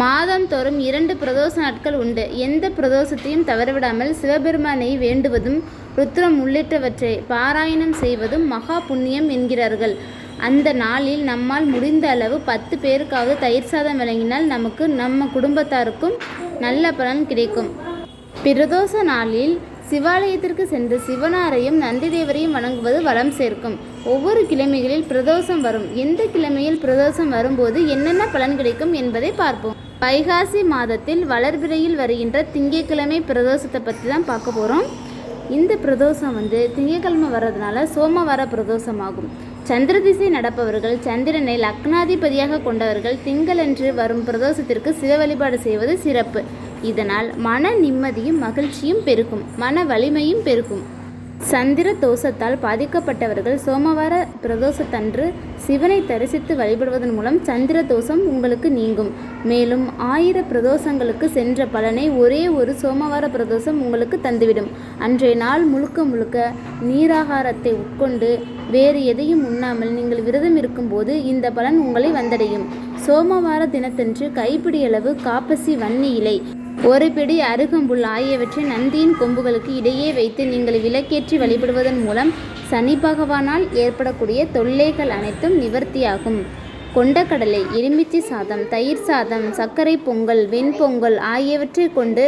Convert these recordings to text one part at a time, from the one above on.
மாதந்தோறும் இரண்டு பிரதோஷ நாட்கள் உண்டு. எந்த பிரதோஷத்தையும் தவறவிடாமல் சிவபெருமானை வேண்டுவதும் ருத்ரம் உள்ளிட்டவற்றை பாராயணம் செய்வதும் மகா புண்ணியம் என்கிறார்கள். அந்த நாளில் நம்மால் முடிந்த அளவு பத்து பேருக்காவது தயிர் சாதம் வழங்கினால் நமக்கு நம்ம குடும்பத்தாருக்கும் நல்ல பலன் கிடைக்கும். பிரதோஷ நாளில் சிவாலயத்திற்கு சென்று சிவனாரையும் நந்திதேவரையும் வணங்குவது வளம் சேர்க்கும். ஒவ்வொரு கிழமைகளில் பிரதோஷம் வரும். எந்த கிழமையில் பிரதோஷம் வரும்போது என்னென்ன பலன் கிடைக்கும் என்பதை பார்ப்போம். வைகாசி மாதத்தில் வளர்பிறையில் வருகின்ற திங்கட்கிழமை பிரதோஷத்தை பற்றி தான் பார்க்க போகிறோம். இந்த பிரதோஷம் வந்து திங்கக்கிழமை வர்றதுனால சோமவார பிரதோஷமாகும். சந்திர திசை நடப்பவர்கள் சந்திரனை லக்னாதிபதியாக கொண்டவர்கள் திங்களன்று வரும் பிரதோஷத்திற்கு சிவ வழிபாடு செய்வது சிறப்பு. இதனால் மன நிம்மதியும் மகிழ்ச்சியும் பெருக்கும் மன வலிமையும் பெருக்கும் சந்திர தோஷத்தால் பாதிக்கப்பட்டவர்கள் சோமவார பிரதோஷத்தன்று சிவனை தரிசித்து வழிபடுவதன் மூலம் சந்திர தோஷம் உங்களுக்கு நீங்கும். மேலும் ஆயிர பிரதோஷங்களுக்கு சென்ற பலனை ஒரே ஒரு சோமவார பிரதோஷம் உங்களுக்கு தந்துவிடும். அன்றைய நாள் முழுக்க முழுக்க நீராகாரத்தை உட்கொண்டு வேறு எதையும் உண்ணாமல் நீங்கள் விரதம் இருக்கும்போது இந்த பலன் உங்களை வந்தடையும். சோமவார தினத்தன்று கைப்பிடியளவு காப்பசி வன்னி இலை ஒரு பிடி அருகம்புல் ஆகியவற்றை நந்தியின் கொம்புகளுக்கு இடையே வைத்து நீங்கள் விளக்கேற்றி வழிபடுவதன் மூலம் சனி பகவானால் ஏற்படக்கூடிய தொல்லைகள் அனைத்தும் நிவர்த்தியாகும். கொண்டக்கடலை எலுமிச்சை சாதம் தயிர் சாதம் சர்க்கரை பொங்கல் வெண்பொங்கல் ஆகியவற்றை கொண்டு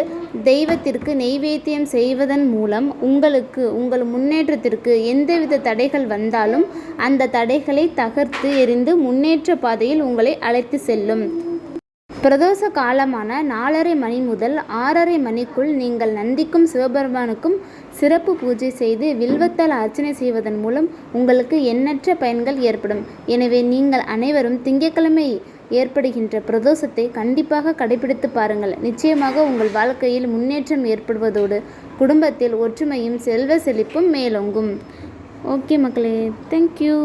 தெய்வத்திற்கு நெய்வேத்தியம் செய்வதன் மூலம் உங்களுக்கு உங்கள் முன்னேற்றத்திற்கு எந்தவித தடைகள் வந்தாலும் அந்த தடைகளை தகர்த்து எறிந்து முன்னேற்ற பாதையில் உங்களை அழைத்து செல்லும். பிரதோஷ காலமான நாலரை மணி முதல் ஆறரை மணிக்குள் நீங்கள் நந்திக்கும் சிவபெருமானுக்கும் சிறப்பு பூஜை செய்து வில்வத்தால் அர்ச்சனை செய்வதன் மூலம் உங்களுக்கு எண்ணற்ற பயன்கள் ஏற்படும். எனவே நீங்கள் அனைவரும் திங்கட்கிழமை ஏற்படுகின்ற பிரதோஷத்தை கண்டிப்பாக கடைபிடித்து பாருங்கள். நிச்சயமாக உங்கள் வாழ்க்கையில் முன்னேற்றம் ஏற்படுவதோடு குடும்பத்தில் ஒற்றுமையும் செல்வ செழிப்பும் மேலோங்கும். ஓகே மக்களே தேங்க் யூ